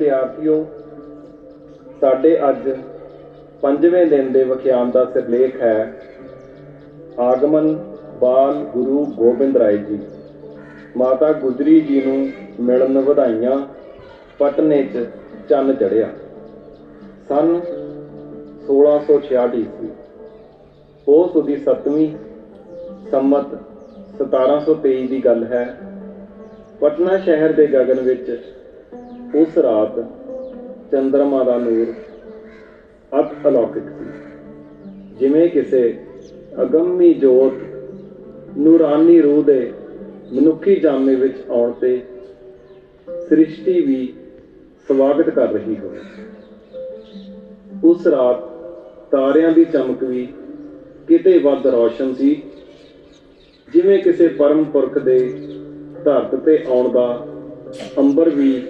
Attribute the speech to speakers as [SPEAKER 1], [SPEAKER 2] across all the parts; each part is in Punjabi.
[SPEAKER 1] ਵਿਦਿਆਰਥੀਓ, ਸਾਡੇ ਅੱਜ ਪੰਜਵੇਂ ਦਿਨ ਦੇ ਵਿਖਿਆਨ ਦਾ ਸਿਰਲੇਖ ਹੈ, ਆਗਮਨ ਬਾਲ ਗੁਰੂ ਗੋਬਿੰਦ ਰਾਏ ਜੀ। ਮਾਤਾ ਗੁਜਰੀ ਜੀ ਨੂੰ ਮਿਲਣ ਵਧਾਈਆਂ, ਪਟਨੇ 'ਚ ਚੰਨ ਚੜਿਆ ਸਨ 1666 ਈਸਵੀ। ਪੋਸ ਦੀ 7ਵੀਂ ਸੰਮਤ 1723 ਦੀ ਗੱਲ ਹੈ। ਪਟਨਾ ਸ਼ਹਿਰ ਦੇ ਗਗਨ ਵਿੱਚ ਉਸ ਰਾਤ ਚੰਦਰਮਾ ਦਾ ਨੂਰ ਅਤ ਅਲੌਕਿਕ ਸੀ। ਜਿਵੇਂ ਕਿਸੇ ਅਗੰਮੀ ਜੋਤ ਨੂਰਾਨੀ ਰੂਹ ਦੇ ਮਨੁੱਖੀ ਜਾਮੇ ਵਿੱਚ ਆਉਣ ਤੇ ਸ੍ਰਿਸ਼ਟੀ ਵੀ ਸਵਾਗਤ ਕਰ ਰਹੀ ਹੋਵੇ। ਉਸ ਰਾਤ ਤਾਰਿਆਂ ਦੀ ਚਮਕ ਵੀ ਕਿਤੇ ਵੱਧ ਰੌਸ਼ਨ ਸੀ। ਜਿਵੇਂ ਕਿਸੇ ਪਰਮ ਪੁਰਖ ਦੇ ਧਰਤ ਤੇ ਆਉਣ ਦਾ ਅੰਬਰ ਵੀ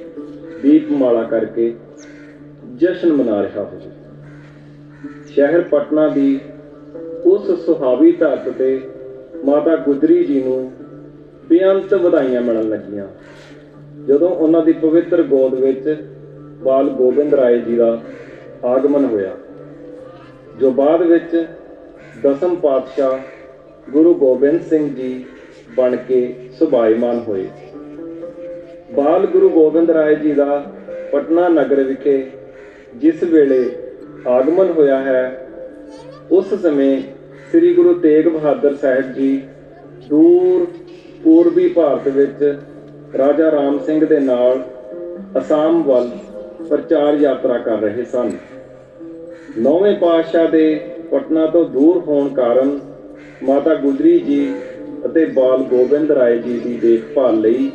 [SPEAKER 1] ਦੀਪਮਾਲਾ ਕਰਕੇ ਜਸ਼ਨ ਮਨਾ ਰਿਹਾ ਹੋਵੇ। ਸ਼ਹਿਰ ਪਟਨਾ ਦੀ ਉਸ ਸੁਹਾਵੀ ਧਰਤ ਤੇ ਮਾਤਾ ਗੁਜਰੀ ਜੀ ਨੂੰ ਬੇਅੰਤ ਵਧਾਈਆਂ ਮਿਲਣ ਲੱਗੀਆਂ। ਜਦੋਂ ਉਹਨਾਂ ਦੀ ਪਵਿੱਤਰ ਗੋਦ ਵਿੱਚ ਬਾਲ ਗੋਬਿੰਦ ਰਾਏ ਜੀ ਦਾ ਆਗਮਨ ਹੋਇਆ, ਜੋ ਬਾਅਦ ਵਿੱਚ ਦਸਮ ਪਾਤਸ਼ਾਹ ਗੁਰੂ ਗੋਬਿੰਦ ਸਿੰਘ ਜੀ ਬਣ ਕੇ ਸੁਭਾਈਮਾਨ ਹੋਏ। ਬਾਲ ਗੁਰੂ ਗੋਬਿੰਦ ਰਾਏ ਜੀ ਦਾ ਪਟਨਾ ਨਗਰ ਵਿਖੇ ਜਿਸ ਵੇਲੇ ਆਗਮਨ ਹੋਇਆ ਹੈ, ਉਸ ਸਮੇਂ ਸ੍ਰੀ ਗੁਰੂ ਤੇਗ ਬਹਾਦਰ ਸਾਹਿਬ ਜੀ ਦੂਰ ਪੂਰਬੀ ਭਾਰਤ ਵਿੱਚ ਰਾਜਾ ਰਾਮ ਸਿੰਘ ਦੇ ਨਾਲ ਅਸਾਮ ਵੱਲ ਪ੍ਰਚਾਰ ਯਾਤਰਾ ਕਰ ਰਹੇ ਸਨ। ਨੌਵੇਂ ਪਾਤਸ਼ਾਹ ਦੇ ਪਟਨਾ ਤੋਂ ਦੂਰ ਹੋਣ ਕਾਰਨ ਮਾਤਾ ਗੁਜਰੀ ਜੀ ਅਤੇ ਬਾਲ ਗੋਬਿੰਦ ਰਾਏ ਜੀ ਦੀ ਦੇਖਭਾਲ ਲਈ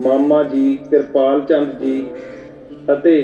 [SPEAKER 1] ਮਾਮਾ ਜੀ ਕਿਰਪਾਲ ਚੰਦ ਜੀ ਅਤੇ